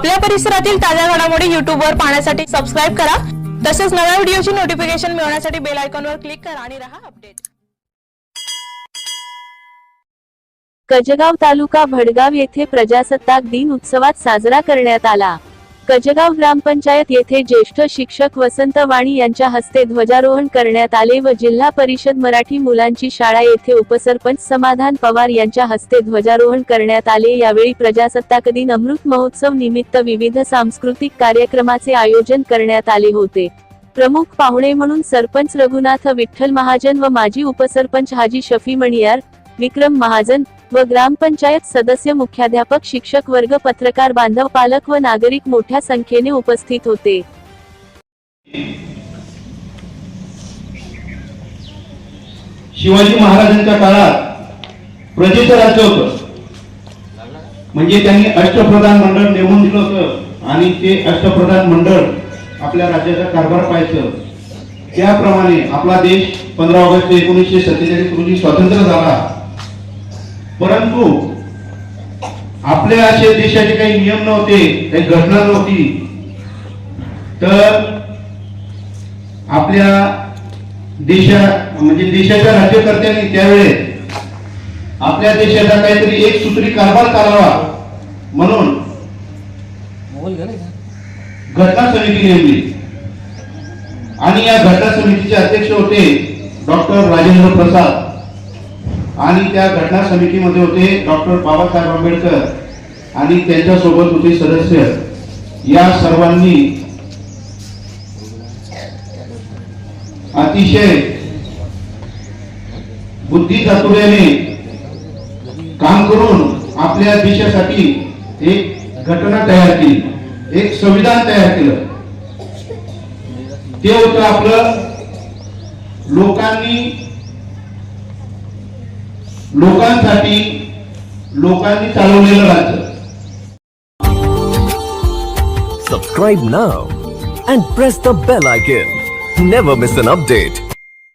आपल्या परिसरातील ताज्या घडामोडी युट्यूब वर पाहण्यासाठी सबस्क्राईब करा. तसेच नव्या व्हिडिओची नोटिफिकेशन मिळवण्यासाठी बेल आयकॉनवर क्लिक करा आणि रहा अपडेट कजगाव तालुका भडगाव येथे प्रजासत्ताक दिन उत्सवात साजरा करण्यात आला. कजगाव ग्रामपंचायत येथे ज्येष्ठ शिक्षक वसंत वाणी यांच्या हस्ते ध्वजारोहण करण्यात आले व जिल्हा परिषद मराठी मुलांची शाळा येथे उपसरपंच समाधान पवार यांच्या हस्ते ध्वजारोहण करण्यात आले. यावेळी प्रजासत्ताक दिन अमृत महोत्सव निमित्त विविध सांस्कृतिक कार्यक्रमाचे आयोजन करण्यात आले होते. प्रमुख पाहुणे म्हणून सरपंच रघुनाथ विठ्ठल महाजन व माजी उपसरपंच हाजी शफी मणियार विक्रम महाजन व ग्रामपंचायत सदस्य मुख्याध्यापक शिक्षक वर्ग पत्रकार बांधव पालक व नागरिक मोठ्या संख्येने उपस्थित होते. शिवाजी महाराजांच्या काळात प्रजेचं राज्य होत. म्हणजे त्यांनी अष्टप्रधान मंडळ नेमून दिलं होतं आणि ते अष्टप्रधान मंडळ आपल्या राज्याचा कारभार पाहायचं. त्याप्रमाणे आपला देश पंधरा ऑगस्ट एकोणीसशे सत्तेचाळीस रोजी स्वतंत्र झाला. परंतु आपल्या असे देशाचे काही नियम नव्हते काही घटना नव्हती तर आपल्या देशा म्हणजे देशाच्या राज्यकर्त्यांनी त्यावेळेस आपल्या देशाचा काहीतरी एक सूत्री कारभार चालावा म्हणून घटना समिती नेमली. आणि या घटना समितीचे अध्यक्ष होते डॉक्टर राजेंद्र प्रसाद. आणि त्या घटना समितीमध्ये होते डॉक्टर बाबासाहेब आंबेडकर आणि त्यांच्यासोबत होते सदस्य. या सर्वांनी अतिशय बुद्धी चातुर्याने काम करून आपल्या देशासाठी एक घटना तयार केली. एक संविधान तयार केलं. ते होतं आपलं लोकांनी लोकांसाठी लोकांनी चालवलेलं राज्य Subscribe now and press the bell icon. Never miss an update.